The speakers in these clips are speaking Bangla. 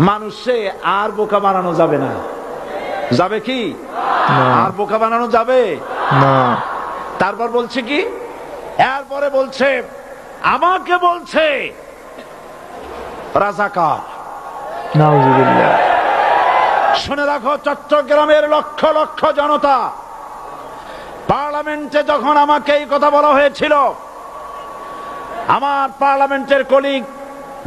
মানুষে আর বোকা বানানো যাবে না। যাবে কি? আর বোকা বানানো যাবে? না। তারপর বলছে কি? এরপরে বলছে আমাকে বলছে রাজাকার। শুনে রাখো চট্টগ্রামের লক্ষ লক্ষ জনতা পার্লামেন্টে যখন আমাকে এই কথা বলা হয়েছিল আমার পার্লামেন্টের কলিগ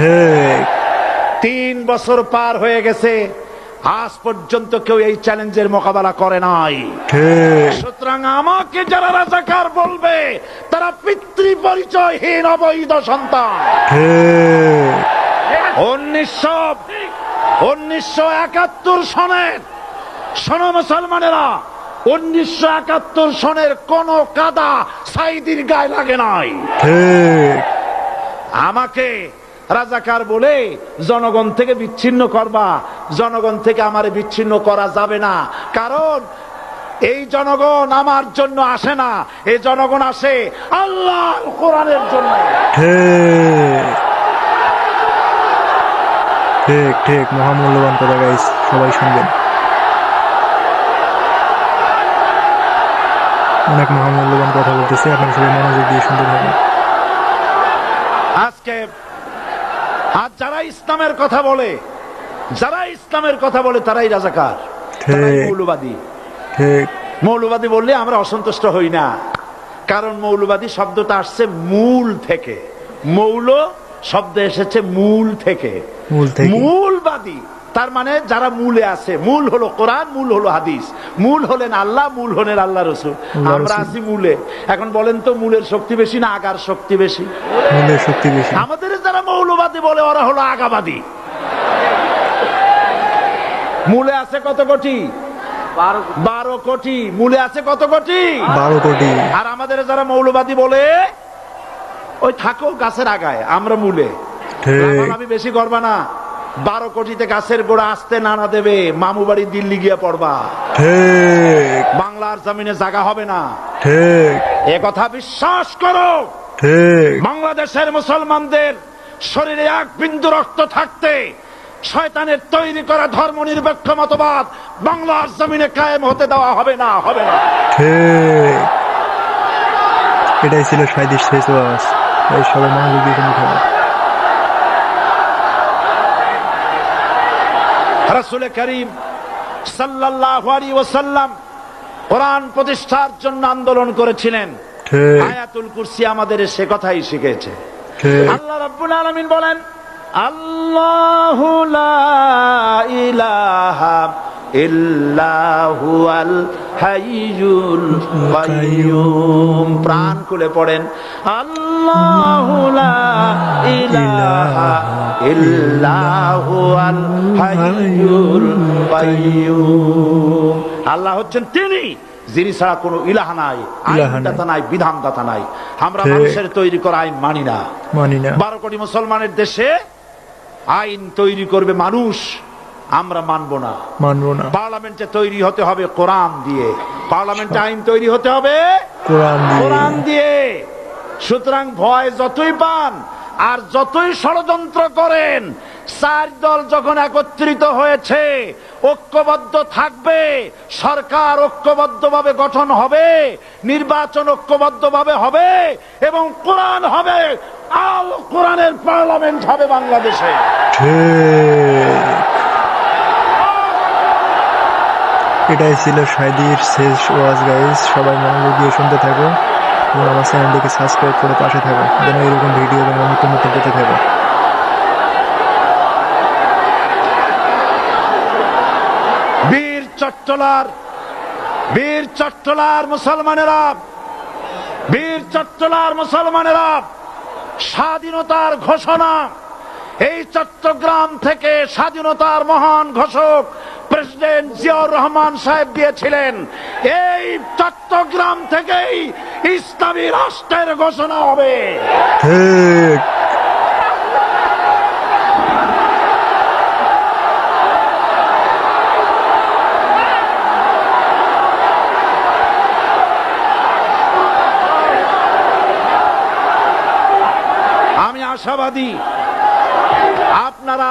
ঠিক। তিন বছর পার হয়ে গেছে আজ পর্যন্ত কেউ এই চ্যালেঞ্জের মোকাবেলা করে নাই। সুতরাং আমাকে যারা রাজাকার বলবে তারা পিতৃ পরিচয়হীন অবৈধ সন্তান। উনিশশো উনিশশো একাত্তর সনের শোনো মুসলমানেরা উনিশশো একাত্তর সনের কোন কাদা সাইদির গায়ে লাগে নাই। আমাকে রাজাকার বলে জনগণ থেকে বিচ্ছিন্ন করবা। জনগণ থেকে আমার বিচ্ছিন্ন করা যাবে না। কারণ এই জনগণ আমার জন্য আসে না। এই জনগণ আসে আল্লাহ কোরআনের জন্য। ঠিক। ঠিক মহামূল্যবান কথা গাইস সবাই শুনবেন। অনেক মহামূল্যবান কথা বলতেছে। আপনারা সবাই মনোযোগ দিয়ে শুনতে থাকুন। আজকে আজ যারা ইসলামের কথা বলে যারা ইসলামের কথা বলে তারাই রাজাকার। মৌলবাদী। মৌলবাদী বললে আমরা অসন্তুষ্ট হই না। কারণ মৌলবাদী শব্দটা আসছে মূল থেকে। মৌল শব্দ এসেছে মূল থেকে। মূলবাদী। তার মানে যারা মূলে আছে মূল হলো কোরআন মূল হলো হাদিস। মূল হলেন আল্লাহ মূল হলেন আল্লাহ রসুল। আমরা আছি মূলে। এখন বলেন তো মূলের শক্তি বেশি না আগার শক্তি বেশি? শক্তি বেশি। আমাদের যারা মৌলবাদী বলে ওরা হলো আগাবাদী। মূলে আছে কত কোটি? বারো কোটি। মূলে আছে কত কোটি? বারো কোটি। আর আমাদের যারা মৌলবাদী বলে ওই থাকো গাছের আগায় আমরা মূলে। আমি বেশি করবা না। বারো কোটিতে গাছের গোড়া আসতে নানা দেবে। মামু বাড়ি দিল্লি গিয়া পড়বা। ঠিক। বাংলার জমিনে জায়গা হবে না। ঠিক। এ কথা বিশ্বাস করো। ঠিক। বাংলাদেশের মুসলমানদের শরীরে এক বিন্দু রক্ত থাকতে শয়তানের তৈরি করা ধর্ম নিরপেক্ষ মতবাদ বাংলার জমিনে কায়েম হতে দেওয়া হবে না হবে না। ঠিক। এটাই ছিল সাইদিস শেষ তাই সবাই মনোযোগ দিয়ে শুনতে থাকুন রাসূল করিম সাল্লাহ ওসাল্লাম কোরআন প্রতিষ্ঠার জন্য আন্দোলন করেছিলেন। আয়াতুল কুরসি আমাদের সে কথাই শিখেছে। আল্লাহ রাব্বুল আলামিন বলেন আল্লাহু লা ইলাহা প্রাণ খুলে পড়েন। আল্লাহু হচ্ছেন তিনি যিনি ছাড়া কোনো ইলাহা নাই ইলাহা নাই। আইনদাতা নাই বিধানদাতা নাই। আমরা মানুষের তৈরি করা আইন মানি না। মানি না। বারো কোটি মুসলমানের দেশে আইন তৈরি করবে মানুষ। আমরা মানব না। মানবো না। পার্লামেন্টে তৈরি হতে হবে কোরআন দিয়ে। পার্লামেন্টে আইন তৈরি হতে হবে কোরআন দিয়ে। কোরআন দিয়ে। সুতরাং ভয় যতই পান আর যতই ষড়যন্ত্র করেন চার দল যখন একত্রিত হয়েছে ঐক্যবদ্ধ থাকবে সরকার ঐক্যবদ্ধভাবে গঠন হবে নির্বাচন ঐক্যবদ্ধভাবে হবে এবং কোরআন হবে আল কোরআনের পার্লামেন্ট হবে বাংলাদেশে। ঠিক। এটাই ছিল সাইদির শেষ ওয়াজ গাইজ সবাই মনোযোগ দিয়ে শুনতে থাকো এবং আমার চ্যানেলটিকে সাবস্ক্রাইব করে পাশে থাকো, যেন এরকম ভিডিও এবং নতুন নতুন পেতে থাকো। বীর চট্টলার বীর চট্টলার মুসলমানেরা, বীর চট্টলার মুসলমানেরা, স্বাধীনতার ঘোষণা, এই চট্টগ্রাম থেকে স্বাধীনতার মহান ঘোষক প্রেসিডেন্ট জিয়াউর রহমান সাহেব দিয়েছিলেন এই চট্টগ্রাম থেকেই ইসলামী রাষ্ট্রের ঘোষণা হবে। ঠিক। আমি আশাবাদী আপনারা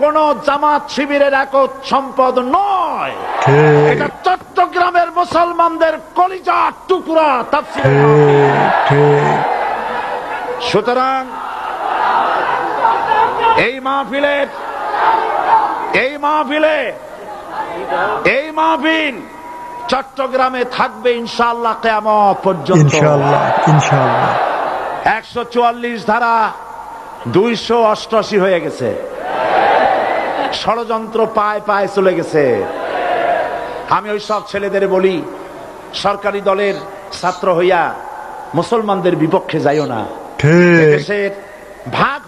কোন জামাত শিবিরের একক সম্পদ নয়। এটা চট্টগ্রামের মুসলমানদের কলিজা টুকরা সুতরাং এই মাহফিলে এই মাহফিলে এই মাহফিল চট্টগ্রামে থাকবে ইনশাআল্লাহ কেমন পর্যন্ত। ইনশাআল্লাহ ইনশাআল্লাহ। একশো চুয়াল্লিশ ধারা দুইশো অষ্টআশি হয়ে গেছে। ষড়যন্ত্র পায় পায় চলে গেছে। আমি ওই সব ছেলেদের বলি সরকারি দলের ছাত্র হইয়া মুসলমানদের বিপক্ষে যাইও না। দেশের ভাগ